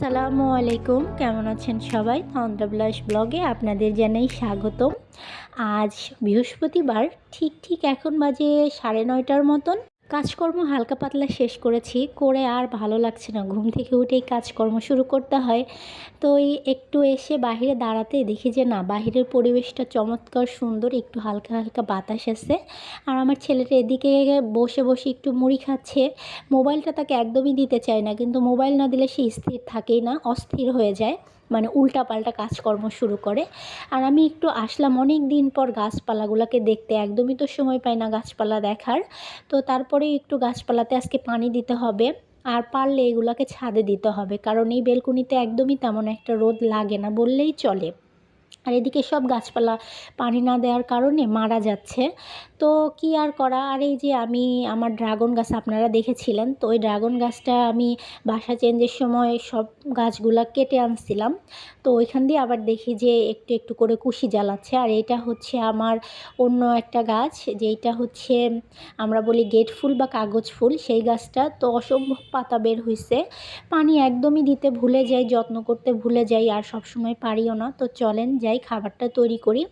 সালামু আলাইকুম। কেমন আছেন সবাই? তন্দ্রাবিলাস ব্লগে আপনাদের জানাই স্বাগতম। আজ বৃহস্পতিবার, ঠিক ঠিক এখন বাজে সাড়ে নয়টার মতন। কাজকর্ম হালকা পাতলা শেষ করেছি, করে আর ভালো লাগছে না। ঘুম থেকে উঠেই কাজকর্ম শুরু করতে হয়। তো এই একটু এসে বাইরে দাঁড়াতে দেখি যে না, বাহিরের পরিবেশটা চমৎকার সুন্দর, একটু হালকা হালকা বাতাস আছে আর আমার ছেলেটা এদিকে বসে বসে একটু মুড়ি খাচ্ছে। মোবাইলটা তাকে একদমই দিতে চায় না, কিন্তু মোবাইল না দিলে সে স্থির থাকেই না, অস্থির হয়ে যায়। মানে উল্টা পাল্টা কাজকর্ম শুরু করে। আর আমি একটু আসলাম অনেক দিন পর গাছপালাগুলোকে দেখতে। একদমই তো সময় পাই না গাছপালা দেখার। তো তারপরে একটু গাছপালাতে আজকে পানি দিতে হবে। আর পারলে এগুলোকে ছাদে দিতে হবে। কারণ এই বেলকুনিতে একদমই তেমন একটা রোদ লাগে না বললেই চলে। আর এদিকে সব গাছপালা পানি না দেওয়ার কারণে মারা যাচ্ছে। তো কি আর করা? আর এই যে আমি, আমার ড্রাগন গাছ আপনারা দেখেছিলেন, তো ওই ড্রাগন গাছটা আমি বাসা চেঞ্জের সময় সব গাছগুলা কেটে আনছিলাম। তো ওইখান দিয়ে আবার দেখি যে একটু একটু করে কুশি জ্বালাচ্ছে। আর এটা হচ্ছে আমার অন্য একটা গাছ, যেইটা হচ্ছে আমরা বলি গেট ফুল বা কাগজ ফুল। সেই গাছটা তো অসম্ভব পাতা বের হয়েছে পানি একদমই দিতে ভুলে যাই, যত্ন করতে ভুলে যাই, আর সব সময় পারিও না। তো চলেন যাই খাবারটা তৈরি করি।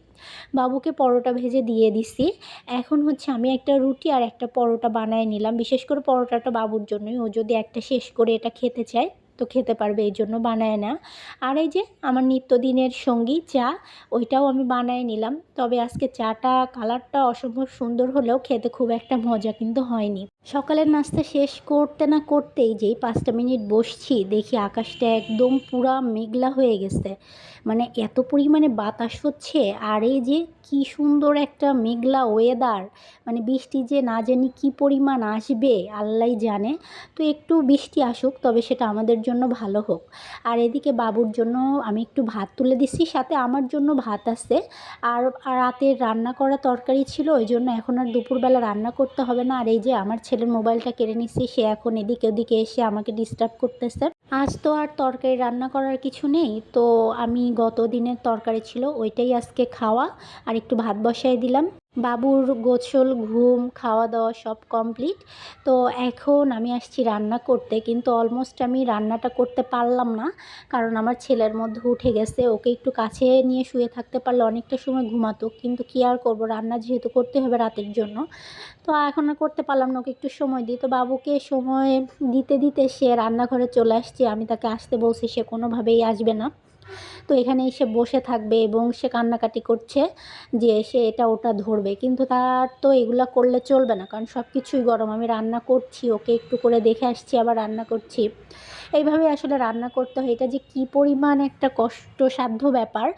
বাবুকে পরোটা ভেজে দিয়ে দিছি। এখন হচ্ছে আমি একটা রুটি আর একটা পরোটা বানায় নিলাম। বিশেষ করে পরোটাটা বাবুর জন্যই। ও যদি একটা শেষ করে এটা খেতে চায়, তো খেতে পারবে, এই জন্য বানায় না। আর এই যে আমার নিত্যদিনের সঙ্গী চা, ওইটাও আমি বানায় নিলাম। তবে আজকে চাটা, কালারটা অসম্ভব সুন্দর হলেও খেতে খুব একটা মজা কিন্তু হয়নি। সকালের নাস্তা শেষ করতে না করতেই যেই পাঁচটা মিনিট বসছি, দেখি আকাশটা একদম পুরা মেঘলা হয়ে গেছে। মানে এত পরিমাণে বাতাস হচ্ছে আর এই যে কি সুন্দর একটা মেঘলা ওয়েদার মানে বৃষ্টি যে না জানি কি পরিমাণ আসবে আল্লাহ জানে। তো একটু বৃষ্টি আসুক, তবে সেটা আমাদের জন্য ভালো হোক। আর এদিকে বাবুর জন্য আমি একটু ভাত তুলে দিচ্ছি সাথে আমার জন্য ভাত আছে। আর রাতের রান্না করা তরকারি ছিল, ওই জন্য এখন আর দুপুরবেলা রান্না করতে হবে না। আর এই যে আমার ছেলের মোবাইলটা কেড়ে নিচ্ছে সে এখন এদিকে ওদিকে এসে আমাকে ডিস্টার্ব করতেছে। আজ তো আর তরকারি রান্না করার কিছু নেই, তো আমি গত দিনের তরকারি ছিল, ওইটাই আজকে খাওয়া, আর একটু ভাত বসাই দিলাম। বাবুর গোসল, ঘুম, খাওয়া দাওয়া সব কমপ্লিট, তো এখন আমি আসছি রান্না করতে, কিন্তু অলমোস্ট আমি রান্নাটা করতে পারলাম না, কারণ আমার ছেলের মধ্যে উঠে গেছে, ওকে একটু কাছে নিয়ে শুয়ে থাকতে পারলে অনেকটা সময় ঘুমাতো, কিন্তু কী আর করব, রান্না যেহেতু করতে হবে রাতের জন্য, তো এখন আর করতে পারলাম না, ওকে একটু সময় দিই, তো বাবুকে সময় দিতে দিতে সে রান্নাঘরে চলে আসছে। আমি তাকে আসতে বলছি, সে কোনোভাবেই আসবে না। তো এখানে এসে বসে থাকবে এবং সে কান্নাকাটি করছে যে সে এটা ওটা ধরবে। কিন্তু তার তো এগুলো করলে চলবে না, কারণ সব কিছুই গরম। আমি রান্না করছি, ওকে একটু করে দেখে আসছি, আবার রান্না করছি। এইভাবে আসলে রান্না করতে হয়। এটা যে কী পরিমাণ একটা কষ্টসাধ্য ব্যাপার,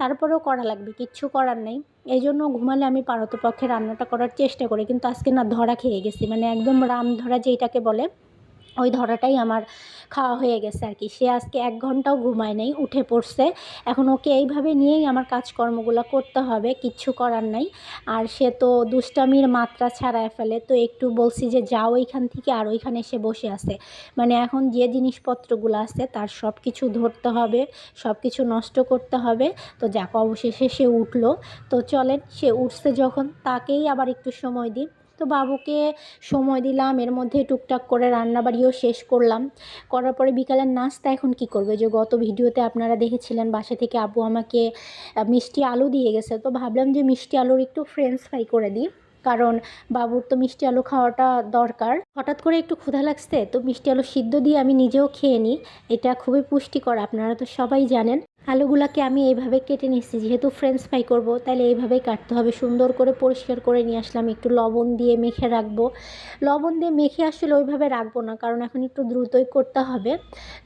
তারপরেও করা লাগবে, কিচ্ছু করার নেই। এই জন্য ঘুমালে আমি পারতপক্ষে রান্নাটা করার চেষ্টা করি। কিন্তু আজকে না ধরা খেয়ে গেছি মানে একদম রাম ধরা যেইটাকে বলে ওই ধরাটাই আমার খাওয়া হয়ে গেছে আর কি। সে আজকে এক ঘন্টাও ঘুমায় নেই, উঠে পড়ছে। এখন ওকে এইভাবে নিয়েই আমার কাজকর্মগুলো করতে হবে, কিচ্ছু করার নাই। আর সে তো দুষ্টামির মাত্রা ছাড়ায় ফেলে, তো একটু বলছি যে যাও ওইখান থেকে আর ওইখানে এসে বসে আছে। মানে এখন যে জিনিসপত্রগুলো আছে তার সব কিছু ধরতে হবে সব কিছু নষ্ট করতে হবে। তো যাক, অবশেষে সে উঠল। তো চলেন, সে উঠছে যখন, তাকেই আবার একটু সময় দিই। তো বাবুকে সময় দিলাম, এর মধ্যে টুকটাক করে রান্নাবাড়িও শেষ করলাম। করার পরে বিকালের নাস্তা এখন কি করবে? যে গত ভিডিওতে আপনারা দেখেছিলেন, বাসা থেকে আব্বু আমাকে মিষ্টি আলু দিয়ে গেছে। তো ভাবলাম যে মিষ্টি আলুর একটু ফ্রেঞ্চ ফ্রাই করে দিই, কারণ বাবুর তো মিষ্টি আলু খাওয়াটা দরকার। হঠাৎ করে একটু ক্ষুধা লাগছে, তো মিষ্টি আলু সিদ্ধ দিয়ে আমি নিজেও খেয়ে নিই। এটা খুবই পুষ্টিকর, আপনারা তো সবাই জানেন। আলুগুলাকে আমি এইভাবে কেটে নিচ্ছি যেহেতু ফ্রেঞ্চ ফ্রাই করব তাহলে এইভাবেই কাটতে হবে। সুন্দর করে পরিষ্কার করে নিয়ে আসলাম। একটু লবণ দিয়ে মেখে রাখব। লবণ দিয়ে মেখে আসলে ওইভাবে রাখব না, কারণ এখন একটু দ্রুতই করতে হবে।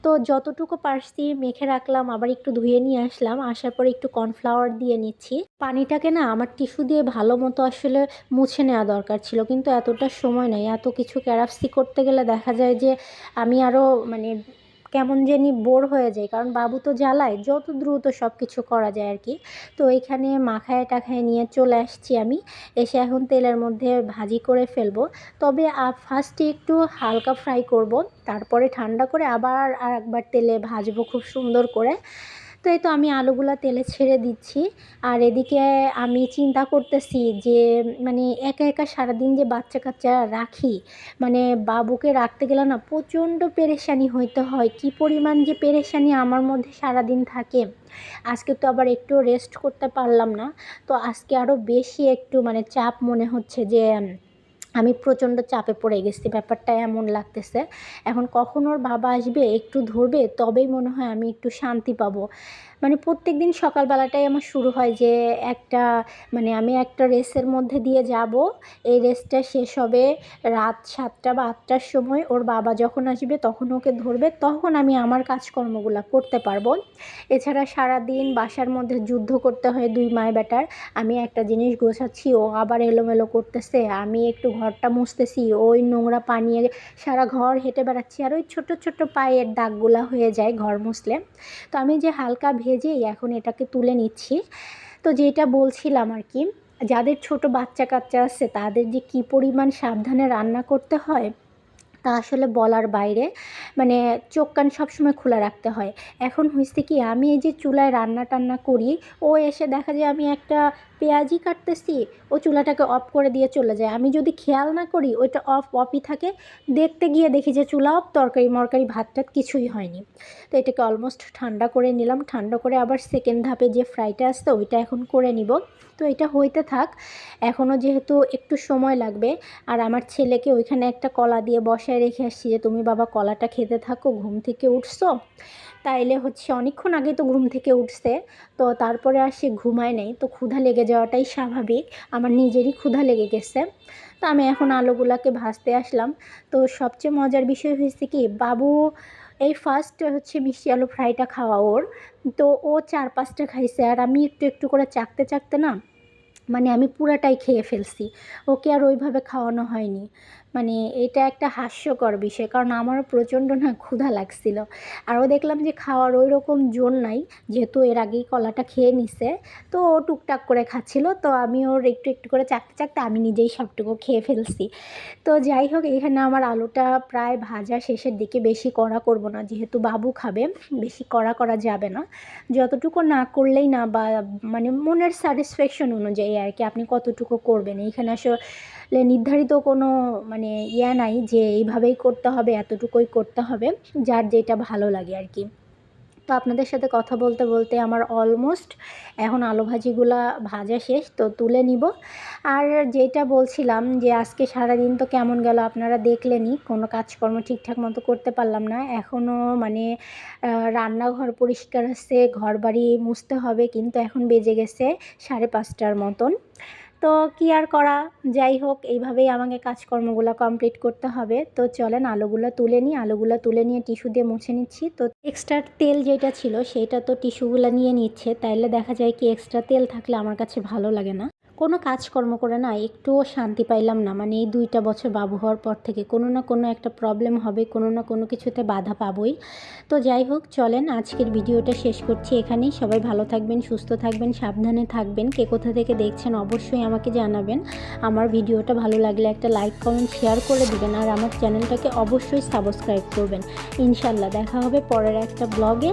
তো যতটুকু পারছি মেখে রাখলাম, আবার একটু ধুয়ে নিয়ে আসলাম। আসার পরে একটু কর্নফ্লাওয়ার দিয়ে নিচ্ছি। পানিটাকে না আমার টিস্যু দিয়ে ভালো মতো আসলে মুছে নেওয়া দরকার ছিল, কিন্তু এতটা সময় নেই। এত কিছু ক্যারাপসি করতে গেলে দেখা যায় যে আমি আরও মানে কেমন জানি বোর হয়ে যায়। কারণ বাবু তো জ্বালায়, যত দ্রুত সব কিছু করা যায় আর কি তো এখানে মাখায় টাখায় নিয়ে চলে আসছি আমি। এসে এখন তেলের মধ্যে ভাজি করে ফেলব। তবে ফার্স্টে একটু হালকা ফ্রাই করব। তারপরে ঠান্ডা করে আবার আর একবার তেলে ভাজবো খুব সুন্দর করে। তো তো আমি আলুগুলো তেলে ছেড়ে দিচ্ছি। আর এদিকে আমি চিন্তা করতেছি যে মানে একা একা সারাদিন যে বাচ্চা কাচ্চা রাখি মানে বাবুকে রাখতে গেলে না প্রচণ্ড পেরেশানি হইতে হয়। কি পরিমাণ যে পেরেশানি আমার মধ্যে সারাদিন থাকে। আজকে তো আবার একটু রেস্ট করতে পারলাম না। তো আজকে আরও বেশি একটু মানে চাপ মনে হচ্ছে যে আমি প্রচণ্ড চাপে পড়ে গেছি, ব্যাপারটা এমন লাগতেছে। এখন কখন ওর বাবা আসবে, একটু ধরবে, তবেই মনে হয় আমি একটু শান্তি পাবো। মানে প্রত্যেক দিন সকালবেলাটাই আমার শুরু হয় যে একটা মানে আমি একটা রেসের মধ্যে দিয়ে যাব। এই রেসটা শেষ হবে রাত সাতটা বা আটটার সময়। ওর বাবা যখন আসবে তখন ওকে ধরবে, তখন আমি আমার কাজকর্মগুলো করতে পারব। এছাড়া সারাদিন বাসার মধ্যে যুদ্ধ করতে হয় দুই মায় বেটার আমি একটা জিনিস গোছাচ্ছি, ও আবার এলোমেলো করতেছে। আমি একটু ঘরটা মুছতেছি, ওই নোংরা পানিয়ে সারা ঘর হেঁটে বেড়াচ্ছি। আর ওই ছোটো ছোটো পায়ের দাগগুলা হয়ে যায় ঘর মুছলে। তো আমি যে হালকা ভেজেই এখন এটাকে তুলে নিচ্ছি। তো যেটা বলছিলাম আর কি, যাদের ছোট বাচ্চা কাচ্চা আছে, তাদের যে কি পরিমাণ সাবধানে রান্না করতে হয়, তা আসলে বলার বাইরে। মানে চোখ কান সবসময় খোলা রাখতে হয়। এখন হয়েছে কি, আমি এই যে চুলায় রান্না টান্না করি, ও এসে দেখা যায় আমি একটা পেঁয়াজি কাটতেছি, ও চুলাটাকে অফ করে দিয়ে চলে যায়। আমি যদি খেয়াল না করি, ওইটা অফ অফই থাকে। দেখতে গিয়ে দেখি যে চুলা অফ তরকারি মরকারি ভাত টাত কিছুই হয়নি। তো এটাকে অলমোস্ট ঠান্ডা করে নিলাম। ঠান্ডা করে আবার সেকেন্ড ধাপে যে ফ্রাইটা আসতো ওইটা এখন করে নিব। তো এটা হইতে থাক। এখনও যেহেতু একটু সময় লাগবে, আর আমার ছেলেকে ওইখানে একটা কলা দিয়ে বসায় রেখে আসছি যে, তুমি বাবা কলাটা খেতে থাকো, ঘুম থেকে উঠছো? তাইলে হচ্ছে অনেকক্ষণ আগে তো ঘুম থেকে উঠছে, তো তারপরে আর সে ঘুমায় নেই, তো ক্ষুধা লেগে যাওয়াটাই স্বাভাবিক, আমার নিজেরই ক্ষুধা লেগে গেছে। তো আমি এখন আলুগুলাকে ভাজতে আসলাম। তো সবচেয়ে মজার বিষয় হয়েছে কি, বাবু এই ফার্স্ট হচ্ছে মিষ্টি আলু ফ্রাইটা খাওয়া ওর, তো ও চার পাঁচটা খাইছে, আর আমি একটু একটু করে চাকতে চাকতে না মানে আমি পুরাটাই খেয়ে ফেলছি, ওকে আর ওইভাবে খাওয়ানো হয়নি। মানে এটা একটা হাস্যকর বিষয়। কারণ আমারও প্রচণ্ড না ক্ষুধা লাগছিল। আরও দেখলাম যে খাওয়ার ওই রকম জোর নাই, যেহেতু এর আগেই কলাটা খেয়ে নিছে। তো ও টুকটাক করে খাচ্ছিল। তো আমি ওর একটু একটু করে চাকতে চাকতে আমি নিজেই সবটুকু খেয়ে ফেলছি। তো যাই হোক, এখানে আমার আলুটা প্রায় ভাজা শেষের দিকে বেশি কড়া করব না। যেহেতু বাবু খাবে, বেশি কড়া করা যাবে না। যতটুকু না করলেই না বা মানে মনের স্যাটিসফ্যাকশন অনুযায়ী আর কি আপনি কতটুকু করবেন। এইখানে আসলে নির্ধারিত কোনো মানে ইয়া নাই যে এইভাবেই করতে হবে, এতটুকুই করতে হবে, যার যেটা ভালো লাগে আর কি। তো আপনাদের সাথে কথা বলতে বলতে আমার অলমোস্ট এখন আলু ভাজিগুলা ভাজা শেষ, তো তুলে নিব। আর যেটা বলছিলাম যে আজকে সারাদিন তো কেমন গেল আপনারা দেখলেনই, কোনো কাজকর্ম ঠিকঠাক মতো করতে পারলাম না। এখনও মানে রান্নাঘর পরিষ্কার আছে ঘর বাড়ি মুছতে হবে, কিন্তু এখন বেজে গেছে সাড়ে পাঁচটার মতন। তো কি আর করা? যাই হোক, এইভাবেই আমাকে কাজকর্মগুলো কমপ্লিট করতে হবে। তো চলেন, আলুগুলো তুলে নিই। আলুগুলো তুলে নিয়ে টিস্যু দিয়ে মুছে নিচ্ছি। তো এক্সট্রা তেল যেটা ছিল, সেটা তো টিস্যুগুলো নিয়ে নিচ্ছে। তাইলে দেখা যায় কি এক্সট্রা তেল থাকলে আমার কাছে ভালো লাগে না। কোনো কাজকর্ম করে না একটুও শান্তি পাইলাম না। মানে এই দুইটা বছর বাবু হওয়ার পর থেকে কোনো না কোনো একটা প্রবলেম হবে, কোনো না কোনো কিছুতে বাধা পাবই। তো যাই হোক, চলেন আজকের ভিডিওটা শেষ করছি এখানেই। সবাই ভালো থাকবেন, সুস্থ থাকবেন, সাবধানে থাকবেন। কে কোথা থেকে দেখছেন অবশ্যই আমাকে জানাবেন। আমার ভিডিওটা ভালো লাগলে একটা লাইক কমেন্ট শেয়ার করে দিবেন। আর আমার চ্যানেলটাকে অবশ্যই সাবস্ক্রাইব করবেন। ইনশাল্লাহ দেখা হবে পরের একটা ব্লগে